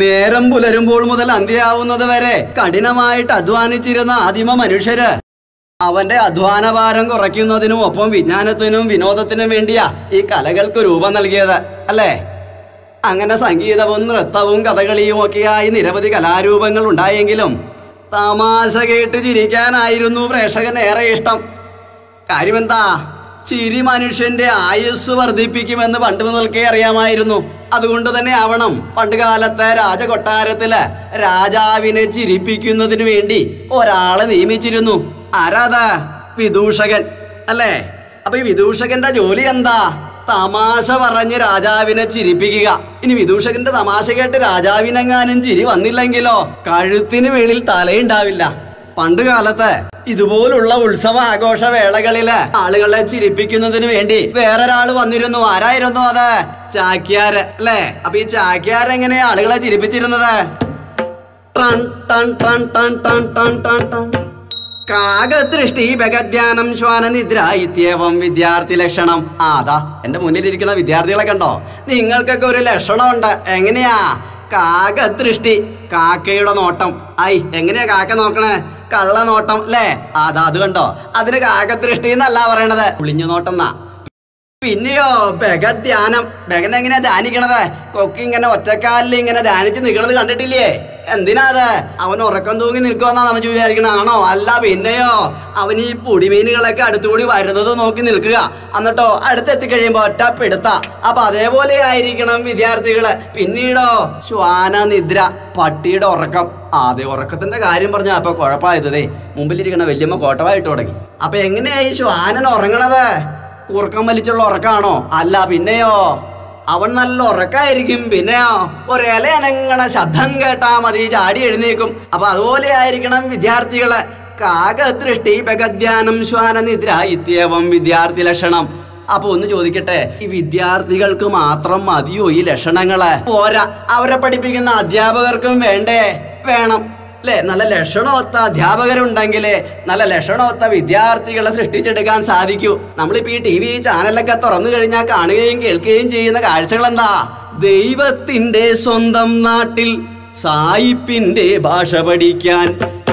നേരം പുലരുമ്പോൾ മുതൽ അന്ത്യയാവുന്നത് വരെ കഠിനമായിട്ട് അധ്വാനിച്ചിരുന്ന ആദിമ മനുഷ്യര്. അവന്റെ അധ്വാന അധ്വാനഭാരം കുറയ്ക്കുന്നതിനും ഒപ്പം വിജ്ഞാനത്തിനും വിനോദത്തിനും വേണ്ടിയാ ഈ കലകൾക്ക് രൂപം നൽകിയത് അല്ലേ? അങ്ങനെ സംഗീതവും നൃത്തവും കഥകളിയും ഒക്കെയായി നിരവധി കലാരൂപങ്ങൾ ഉണ്ടായെങ്കിലും തമാശ കേട്ട് ചിരിക്കാനായിരുന്നു പ്രേക്ഷകന് ഏറെ ഇഷ്ടം. കാര്യമെന്താ? ചിരി മനുഷ്യന്റെ ആയുസ് വർദ്ധിപ്പിക്കുമെന്ന് പണ്ട് മുതൽക്കേ അറിയാമായിരുന്നു. അതുകൊണ്ട് തന്നെ ആവണം. പണ്ടുകാലത്തെ രാജകൊട്ടാരത്തിലെ രാജാവിനെ ചിരിപ്പിക്കുന്നതിനു വേണ്ടി ഒരാളെ നിയമിച്ചിരുന്നു. ആരാതാ വിദൂഷകൻ. അല്ലേ? അപ്പൊ ഈ വിദൂഷകന്റെ ജോലി എന്താ? തമാശ പറഞ്ഞ് രാജാവിനെ ചിരിപ്പിക്കുക. ഇനി വിദൂഷകന്റെ തമാശ കേട്ട് രാജാവിനെങ്ങാനും ചിരി വന്നില്ലെങ്കിലോ? കഴുത്തിന് വെളിയിൽ തലയുണ്ടാവില്ല. പണ്ട് കാലത്തെ ഇതുപോലുള്ള ഉത്സവ ആഘോഷ വേളകളിൽ ആളുകളെ ചിരിപ്പിക്കുന്നതിന് വേണ്ടി വേറൊരാൾ വന്നിരുന്നു. ആരായിരുന്നു അത്? ചാക്യാര് അല്ലേ? അപ്പൊ ഈ ചാക്യാർ എങ്ങനെയാ ആളുകളെ ചിരിപ്പിച്ചിരുന്നത്? ടൺ ടൺ ടൺ ടൺ ടൺ ടൺ. ഇത്യവം വിദ്യാർത്ഥി ലക്ഷണം. ആ അതാ എന്റെ മുന്നിലിരിക്കുന്ന വിദ്യാർത്ഥികളെ കണ്ടോ? നിങ്ങൾക്കൊക്കെ ഒരു ലക്ഷണം ഉണ്ട് എങ്ങനെയാ? കാകദൃഷ്ടി. കാക്കയുടെ നോട്ടം. ഐ എങ്ങനെയാ കാക്ക നോക്കണേ? കള്ള നോട്ടം അല്ലേ അതാ അത് കണ്ടോ? അതിന് കാകദൃഷ്ടി എന്നല്ല പറയണത്. ഒളിഞ്ഞു നോട്ടം എന്നാ? പിന്നെയോ ബഗധ്യാനം ബഗൻ എങ്ങനെയാ ധ്യാനിക്കണത്? കൊക്കി ഇങ്ങനെ ഒറ്റക്കാലിൽ ഇങ്ങനെ ധ്യാനിച്ച് നിൽക്കണത് കണ്ടിട്ടില്ലേ? എന്തിനാ അവൻ ഉറക്കം തൂങ്ങി നിൽക്കുമെന്നാ നമ്മൾ വിചാരിക്കണാണോ അല്ല പിന്നെയോ അവൻ ഈ പൊടിമീനുകളൊക്കെ അടുത്തുകൂടി വരുന്നത് നോക്കി നിൽക്കുക. എന്നിട്ടോ അടുത്തെത്തി കഴിയുമ്പോ ഒറ്റ പിടുത്ത. അപ്പൊ അതേപോലെ ആയിരിക്കണം വിദ്യാർത്ഥികൾ. പിന്നീടോ ശ്വാന നിദ്ര പട്ടിയുടെ ഉറക്കം. ആദ്യ ഉറക്കത്തിന്റെ കാര്യം പറഞ്ഞ അപ്പൊ കുഴപ്പമായതേ മുമ്പിലിരിക്കണ വല്യമ്മ കോട്ടമായിട്ട് തുടങ്ങി. അപ്പൊ എങ്ങനെയായി ശ്വാനൻ ഉറങ്ങണത്? ഉറക്കം വലിച്ചുള്ള ഉറക്കാണോ? അല്ല പിന്നെയോ? അവൻ നല്ല ഉറക്കായിരിക്കും പിന്നെയോ? ഒരില അനങ്ങണ ശബ്ദം കേട്ടാ മതി ചാടി എഴുന്നേക്കും. അപ്പൊ അതുപോലെ ആയിരിക്കണം വിദ്യാർത്ഥികളെ. കാകദൃഷ്ടി ഭഗധ്യാനം ശ്വാനനിദ്ര ഇത്യവം വിദ്യാർത്ഥി ലക്ഷണം. അപ്പൊ ഒന്ന് ചോദിക്കട്ടെ ഈ വിദ്യാർത്ഥികൾക്ക് മാത്രം മതിയോ ഈ ലക്ഷണങ്ങളെ? പോരാ അവരെ പഠിപ്പിക്കുന്ന അധ്യാപകർക്കും വേണ്ടേ? വേണം. അല്ലേ നല്ല ലക്ഷണമൊത്ത അധ്യാപകരുണ്ടെങ്കിൽ നല്ല ലക്ഷണമൊത്ത വിദ്യാർത്ഥികളെ സൃഷ്ടിച്ചെടുക്കാൻ സാധിക്കൂ. നമ്മളിപ്പോൾ ഈ ടി വി ചാനലൊക്കെ തുറന്നു കഴിഞ്ഞാൽ കാണുകയും കേൾക്കുകയും ചെയ്യുന്ന കാഴ്ചകൾ എന്താ ദൈവത്തിന്റെ സ്വന്തം നാട്ടിൽ സായിപ്പിന്റെ ഭാഷ പഠിക്കാൻ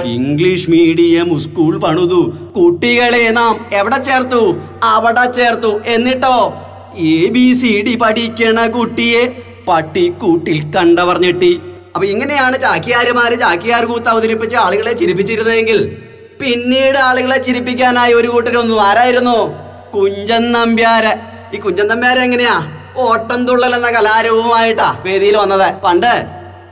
ഇംഗ്ലീഷ് മീഡിയം സ്കൂൾ പണിതു. കുട്ടികളെ നാം എവിടെ ചേർത്തു? അവിടെ ചേർത്തു. എന്നിട്ടോ? എ ബി സി ഡി പഠിക്കണ കുട്ടിയെ പട്ടിക്കൂട്ടിൽ കണ്ടവർ ഞെട്ടി അപ്പൊ ഇങ്ങനെയാണ് ചാക്യാരുമാര് ചാക്കിയാർ കൂത്ത് അവതരിപ്പിച്ച് ആളുകളെ ചിരിപ്പിച്ചിരുന്നതെങ്കിൽ പിന്നീട് ആളുകളെ ചിരിപ്പിക്കാനായി ഒരു കൂട്ടരൊന്നും ആരായിരുന്നു? കുഞ്ചൻ നമ്പ്യാര്. ഈ കുഞ്ചൻ നമ്പ്യാര് എങ്ങനെയാ? ഓട്ടം തുള്ളൽ എന്ന കലാരൂപമായിട്ടാ വേദിയിൽ വന്നത്. പണ്ട്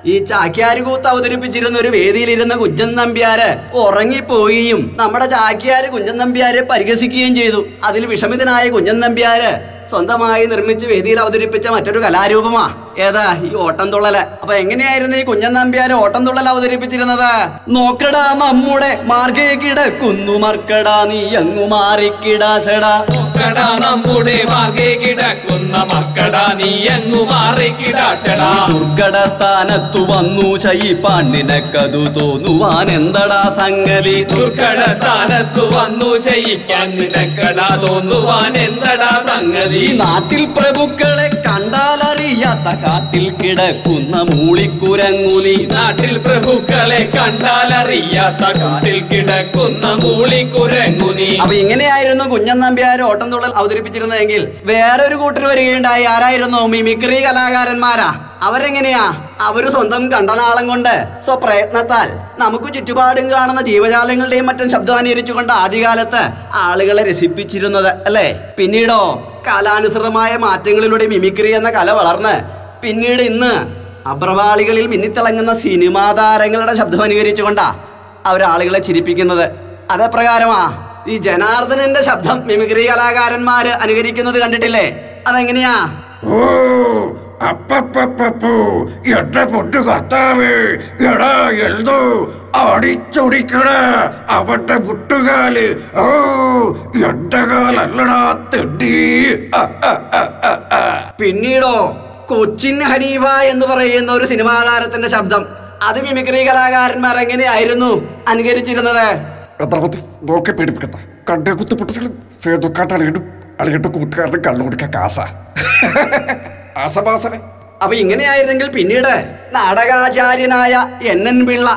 ഈ ചാക്യാര് കൂത്ത് അവതരിപ്പിച്ചിരുന്ന ഒരു വേദിയിലിരുന്ന കുഞ്ചൻ നമ്പ്യാര് ഉറങ്ങിപ്പോവുകയും നമ്മുടെ ചാക്യാര് കുഞ്ചൻ നമ്പ്യാരെ പരിഹസിക്കുകയും ചെയ്തു. അതിൽ വിഷമിതനായ കുഞ്ചൻ നമ്പ്യാര് സ്വന്തമായി നിർമ്മിച്ച് വേദിയിൽ അവതരിപ്പിച്ച മറ്റൊരു കലാരൂപമാ. ഏതാ ഈ ഓട്ടം തുള്ളൽ? അപ്പൊ എങ്ങനെയായിരുന്നു ഈ കുഞ്ഞൻ നമ്പ്യാര് ഓട്ടം തുള്ളൽ അവതരിപ്പിച്ചിരുന്നത്? നോക്കടാ നമ്മുടെ മാർഗേ കിടക്കുന്നു മർക്കടാ നീ അങ്ങു മാറിക്കിടാശടാ നോക്കടാ നമ്മുടെ മാർഗേ കിടക്കുന്ന മക്കടാ നീ അങ്ങു മാറിക്കിടാശടാ ദുർഘട സ്ഥാനത്തു വന്നു ശയിപ്പാൻ നിനക്കതു തോന്നുവാൻ എന്തടാ സംഗതി? ദുർഘട സ്ഥാനത്തു വന്നു ശയിക്കാൻ നിനക്കടാ തോന്നുവാൻ എന്തടാ സംഗതി? നാട്ടിൽ പ്രഭുക്കളെ കണ്ടാലറിയാത്ത കാട്ടിൽ കിടക്കുന്ന മൂളിക്കുരങ്ങുലി നാട്ടിൽ പ്രഭുക്കളെ കണ്ടാലറിയാത്ത കാട്ടിൽ കിടക്കുന്ന മൂളിക്കുരങ്ങുലി അപ്പൊ ഇങ്ങനെയായിരുന്നു കുഞ്ഞൻ നമ്പ്യാർ ഓട്ടം തുള്ളൽ അവതരിപ്പിച്ചിരുന്നതെങ്കിൽ വേറൊരു കൂട്ടർ വരികയുണ്ടായി. ആരായിരുന്നു? മിമിക്രി കലാകാരന്മാരാ. അവരെങ്ങനെയാ? അവർ സ്വന്തം കണ്ടനാളം കൊണ്ട് സ്വപ്രയത്നത്താൽ നമുക്ക് ചുറ്റുപാടും കാണുന്ന ജീവജാലങ്ങളുടെയും മറ്റും ശബ്ദം അനുകരിച്ചുകൊണ്ട് ആദ്യകാലത്ത് ആളുകളെ രസിപ്പിച്ചിരുന്നത് അല്ലേ? പിന്നീടോ കാലാനുസൃതമായ മാറ്റങ്ങളിലൂടെ മിമിക്രി എന്ന കല വളർന്ന് പിന്നീട് ഇന്ന് അപ്രവാളികളിൽ മിന്നിത്തിളങ്ങുന്ന സിനിമാ താരങ്ങളുടെ ശബ്ദം അനുകരിച്ചുകൊണ്ടാ അവരാളുകളെ ചിരിപ്പിക്കുന്നത്. അതെപ്രകാരമാ? ഈ ജനാർദ്ദനന്റെ ശബ്ദം മിമിക്രി കലാകാരന്മാര് അനുകരിക്കുന്നത് കണ്ടിട്ടില്ലേ? അതെങ്ങനെയാ? ഓ അപ്പപ്പപ്പപ്പോ എന്റെ പൊട്ടു കർത്താവേ എടാ എഴുതോ അടിച്ചൊടിക്കട അവന്റെ മുട്ടുകാൽ. ഓ എന്റെ കാലല്ലടാ തെണ്ടി. അ, അ, അ, അ, അ. പിന്നീടോ കൊച്ചിൻ ഹരീവ എന്ന് പറയുന്ന ഒരു സിനിമാ താരത്തിന്റെ ശബ്ദം. അത് മിമിക്രി കലാകാരന്മാർ എങ്ങനെയായിരുന്നു അനുകരിച്ചിരുന്നത്? ഛത്രപതി നോക്കി പേടിപ്പിക്കത്ത കണ്ടേ കുത്തുപൊട്ടികളും സേതുക്കാട്ടറിയിടും അറിയിട്ട് കൂട്ടുകാരനും കള്ളു കുടിക്കാൻ കാസ. ആസമാസനെ അപ്പൊ ഇങ്ങനെയായിരുന്നെങ്കിൽ പിന്നീട് നാടകാചാര്യനായ എൻ എൻ പിള്ള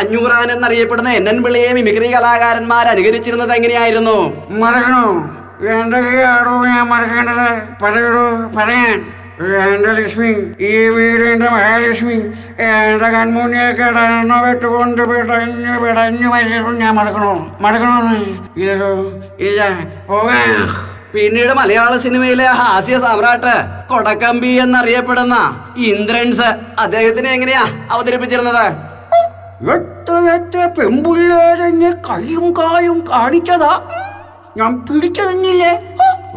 അഞ്ഞൂറാൻ എന്നറിയപ്പെടുന്ന എൻ എൻ പിള്ളയെ മിമിക്രി കലാകാരന്മാർ അനുകരിച്ചിരുന്നത് എങ്ങനെയായിരുന്നു? മറക്കണോ? എന്തൊക്കെയാണോ ഞാൻ മറക്കേണ്ടത്? പറയണോ പറയാൻ. എന്റെ ലക്ഷ്മി ഈ വീടിന്റെ മഹാലക്ഷ്മി എന്റെ കൺമുന്നിൽ കിടന്നു വിട്ടുകൊണ്ട് പിടഞ്ഞു പിടഞ്ഞു മരിച്ചിട്ടും ഞാൻ മടക്കണോ മടക്കണോന്ന്? ഇല്ലല്ലോ ഇല്ല. പോകാൻ പിന്നീട് മലയാള സിനിമയിലെ ഹാസ്യ സാമ്രാട്ട് കൊടക്കമ്പി എന്നറിയപ്പെടുന്ന ഇന്ദ്രൻസ് അദ്ദേഹത്തിനെ എങ്ങനെയാ അവതരിപ്പിച്ചിരുന്നത്? എത്ര എത്ര പെമ്പുള്ളേരെന്നെ കൈയും കാലും കാണിച്ചതാ? ഞാൻ പിടിച്ചു തന്നില്ലേ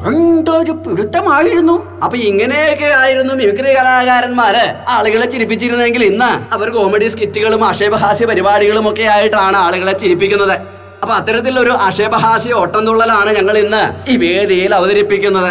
എന്തൊരു പിടുത്തമായിരുന്നു. അപ്പൊ ഇങ്ങനെയൊക്കെ ആയിരുന്നു മിമിക്രി കലാകാരന്മാര് ആളുകളെ ചിരിപ്പിച്ചിരുന്നെങ്കിൽ ഇന്ന് അവർ കോമഡി സ്കിറ്റുകളും ആക്ഷേപഹാസ്യ പരിപാടികളും ഒക്കെ ആയിട്ടാണ് ആളുകളെ ചിരിപ്പിക്കുന്നത്. അപ്പൊ അത്തരത്തിലൊരു ആക്ഷേപഹാസ്യ ഓട്ടം തുള്ളലാണ് ഞങ്ങൾ ഇന്ന് ഈ വേദിയിൽ അവതരിപ്പിക്കുന്നത്.